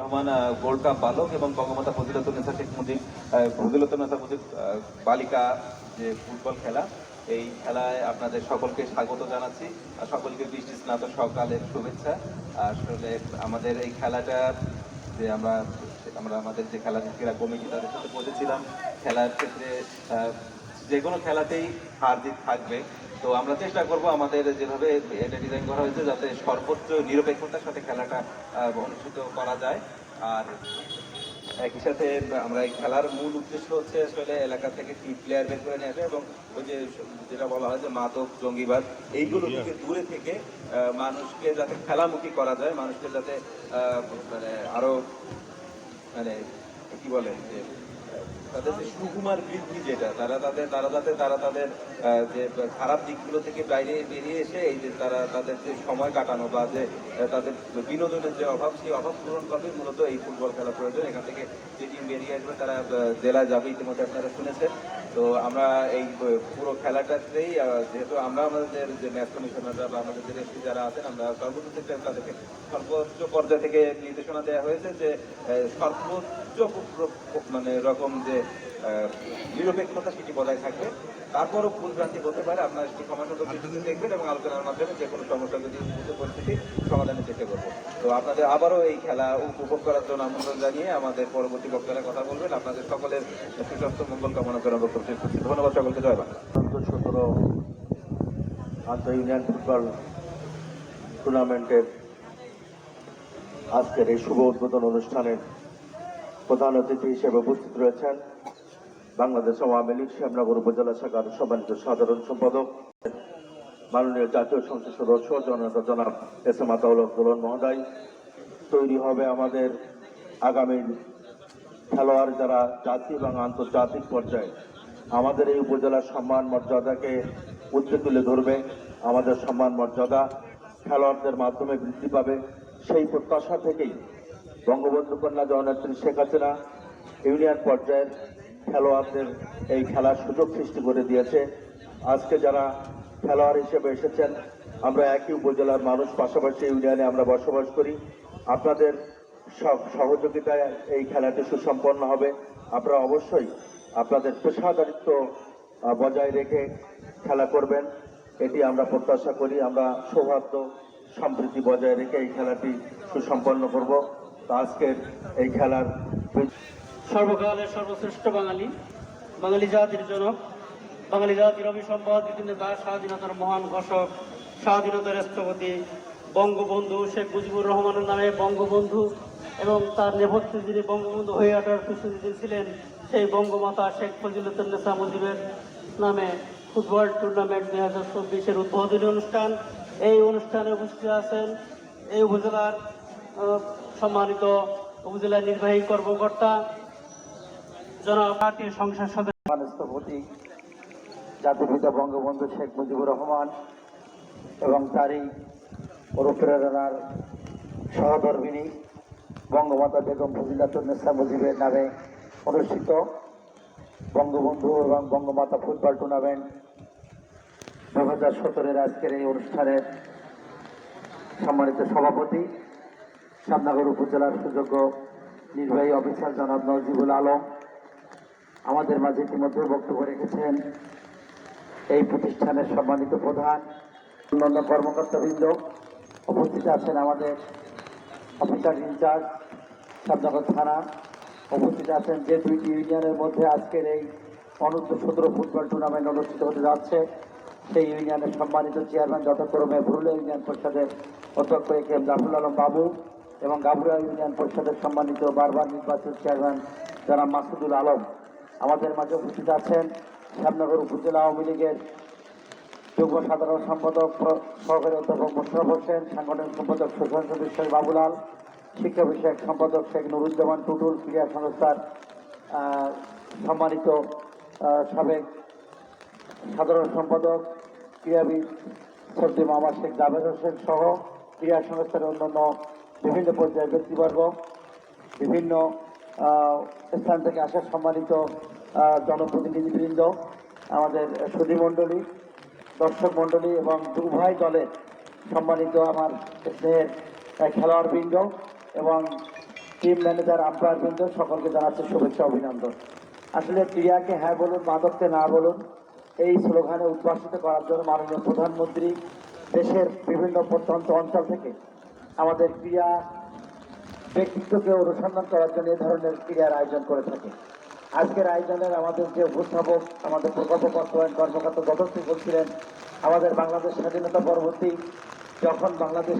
Rahman gold cup বালক এবং বঙ্গমাতা ফজিলাতুন্নেসা শেখ মুজিব ফজিলাতুন্নেসা মুজিব বালিকা যে ফুটবল খেলা, এই খেলায় আপনাদের সকলকে স্বাগত জানাচ্ছি। সকলকে বৃষ্টি স্নাত সকালের শুভেচ্ছা। আসলে আমাদের এই খেলাটা যে আমরা আমরা আমাদের যে খেলা ক্রীড়া কমিটি তাদের সাথে বসেছিলাম, খেলার ক্ষেত্রে যে কোনো খেলাতেই হার জিত থাকবে। তো আমরা চেষ্টা করব আমাদের যেভাবে এটা ডিজাইন করা হয়েছে যাতে সর্বোচ্চ নিরপেক্ষতার সাথে খেলাটা অনুষ্ঠিত করা যায়। আর একই সাথে আমরা এই খেলার মূল উদ্দেশ্য হচ্ছে আসলে এলাকা থেকে টি প্লেয়ার বের করে নিয়ে আসা এবং ওই যে যেটা বলা হয় যে মাদক জঙ্গিবাদ এইগুলো থেকে দূরে থেকে মানুষকে যাতে খেলামুখী করা যায় মানুষকে যাতে মানে আরও মানে কি বলে যে তাদের যে সুকুমার বৃদ্ধি যেটা, তারা তাদের তারা তাদের তারা তাদের যে খারাপ দিকগুলো থেকে বাইরে বেরিয়ে এসে এই যে তারা তাদের যে সময় কাটানো বা যে তাদের বিনোদনের যে অভাব, সেই অভাব পূরণ করবে। মূলত এই ফুটবল খেলা প্রয়োজন। এখান থেকে যে টিম বেরিয়ে আসবে, তারা জেলায় যাবে, ইতিমধ্যে আপনারা শুনেছেন। তো আমরা এই পুরো খেলাটাতেই যেহেতু আমরা আমাদের যে ম্যাচ কমিশনাররা বা আমাদের যে রেফারি যারা আছেন, আমরা সর্বোচ্চ তাদেরকে সর্বোচ্চ পর্যায় থেকে নির্দেশনা দেওয়া হয়েছে যে সর্বোচ্চ মানে রকম যে নিরপেক্ষতা সেটি বজায় থাকবে। তারপরও ভুল ভ্রান্তি হতে পারে আপনারা একটু সমাজগত দৃষ্টিতে দেখবেন এবং আলোচনার মাধ্যমে যে কোনো সমস্যা যদি উদ্ভূত পরিস্থিতি সমাধানের চেষ্টা করব তো আপনাদের আবারও এই খেলা উপভোগ করার জন্য আমন্ত্রণ জানিয়ে আমাদের পরবর্তী বক্তারা কথা বলবেন। আপনাদের সকলের সুস্বাস্থ্য মঙ্গল কামনা করে বক্তব্য শেষ করছি ধন্যবাদ সকলকে। জয় বাংলা। সতেরো আন্তঃ ইউনিয়ন ফুটবল টুর্নামেন্টের আজকের এই শুভ উদ্বোধন অনুষ্ঠানের প্রধান অতিথি হিসেবে উপস্থিত রয়েছেন বাংলাদেশ আওয়ামী লীগ শ্যামনগর উপজেলা শাখার সম্মানিত সাধারণ সম্পাদক, মাননীয় জাতীয় সংসদ সদস্য জনতা জনাব এস এম আতাউল মহোদয়। তৈরি হবে আমাদের আগামী খেলোয়াড় যারা জাতীয় এবং আন্তর্জাতিক পর্যায়ে আমাদের এই উপজেলার সম্মান মর্যাদাকে উচ্চ তুলে ধরবে, আমাদের সম্মান মর্যাদা খেলোয়াড়দের মাধ্যমে বৃদ্ধি পাবে। সেই প্রত্যাশা থেকেই বঙ্গবন্ধু কন্যা জননেত্রী শেখ হাসিনা ইউনিয়ন পর্যায়ের খেলোয়াড়দের এই খেলার সুযোগ সৃষ্টি করে দিয়েছে। আজকে যারা খেলোয়াড় হিসেবে এসেছেন, আমরা একই উপজেলার মানুষ, পাশাপাশি ইউনিয়নে আমরা বসবাস করি। আপনাদের সব সহযোগিতায় এই খেলাটি সুসম্পন্ন হবে। আপনারা অবশ্যই আপনাদের পেশাদারিত্ব বজায় রেখে খেলা করবেন। এটি আমরা প্রত্যাশা করি। আমরা সৌহার্দ্য, সম্প্রীতি বজায় রেখে এই খেলাটি সুসম্পন্ন করব। আজকের এই খেলার সর্বকালের সর্বশ্রেষ্ঠ বাঙালি বাঙালি জাতির জনক, বাঙালি জাতির অভিসম্পদ দাস স্বাধীনতার মহান ঘোষক, স্বাধীনতার রাষ্ট্রপতি বঙ্গবন্ধু শেখ মুজিবুর রহমানের নামে বঙ্গবন্ধু এবং তার নেপথ্যে যিনি বঙ্গবন্ধু হয়ে ওঠার প্রস্তুতি ছিলেন, সেই বঙ্গমাতা শেখ ফজিলতুন্নেসা মুজিবের নামে ফুটবল টুর্নামেন্ট দুই হাজার চব্বিশের উদ্বোধনী অনুষ্ঠান। এই অনুষ্ঠানে উপস্থিত আছেন এই উপজেলার সম্মানিত উপজেলা নির্বাহী কর্মকর্তা জাতীয় সংসদ সদস্য। স্থপতি জাতির পিতা বঙ্গবন্ধু শেখ মুজিবুর রহমান এবং তারই অনুপ্রেরণার সহধর্মিনী বঙ্গমাতা বেগম ফজিলাতুন্নেসা মুজিবের নামে অনুষ্ঠিত বঙ্গবন্ধু এবং বঙ্গমাতা ফুটবল টুর্নামেন্ট দু হাজার সতেরোর আজকের এই অনুষ্ঠানের সম্মানিত সভাপতি শ্যামনগর উপজেলার সুযোগ্য নির্বাহী অফিসার জনাব নজিবুল আলম আমাদের মাঝে ইতিমধ্যে বক্তব্য রেখেছেন। এই প্রতিষ্ঠানের সম্মানিত প্রধান, অন্যান্য কর্মকর্তাবৃন্দ উপস্থিত আছেন আমাদের অফিসার ইনচার্জ শ্যামনগর থানা উপস্থিত আছেন যে দুইটি ইউনিয়নের মধ্যে আজকের এই অনূর্ধ্ব সতেরো ফুটবল টুর্নামেন্ট অনুষ্ঠিত হতে যাচ্ছে। সেই ইউনিয়নের সম্মানিত চেয়ারম্যান যথাক্রমে ভুরুলিয়া ইউনিয়ন পরিষদের অধ্যক্ষ A K M Zafrul Alam Babu এবং গাবুরা ইউনিয়ন পরিষদের সম্মানিত বারবার নির্বাচিত চেয়ারম্যান জনাব মাসুদুল আলম। আমাদের মাঝে উপস্থিত আছেন শ্যামনগর উপজেলা আওয়ামী লীগের যুগ্ম সাধারণ সম্পাদক সহকারী অধ্যাপক মোশারফ হোসেন, সাংগঠনিক সম্পাদক সুশান্ত সদস্য বাবুলাল, শিক্ষা বিষয়ক সম্পাদক শেখ নুরুজ্জামান টুটুল, ক্রীড়া সংস্থার সম্মানিত সাবেক সাধারণ সম্পাদক, ক্রীড়াবিদ সর্দি মামা শেখ জাভেদ হোসেন সহ ক্রীড়া সংস্থার অন্যান্য বিভিন্ন পর্যায়ের ব্যক্তিবর্গ, বিভিন্ন স্থান থেকে আসা সম্মানিত জনপ্রতিনিধিবৃন্দ, আমাদের সুধী মণ্ডলী, দর্শক মণ্ডলী এবং উভয় দলের সম্মানিত আমার স্নেহের খেলোয়াড়বৃন্দ এবং টিম ম্যানেজার আম্পায়ার বৃন্দ সকলকে জানাচ্ছে শুভেচ্ছা, অভিনন্দন। আসলে ক্রীড়াকে হ্যাঁ বলুন, মাদককে না বলুন, এই স্লোগানে উদ্ভাসিত করার জন্য মাননীয় প্রধানমন্ত্রী দেশের বিভিন্ন প্রত্যন্ত অঞ্চল থেকে আমাদের ক্রীড়া ব্যক্তিত্বকে অনুসন্ধান করার জন্য এ ধরনের ক্রীড়ার আয়োজন করে থাকে। আজকের আয়োজনের আমাদের যে উপস্থাপক, আমাদের প্রকল্প বর্তমান কর্মকর্তা যথেষ্ট বলছিলেন, আমাদের বাংলাদেশ স্বাধীনতা পরবর্তী, যখন বাংলাদেশ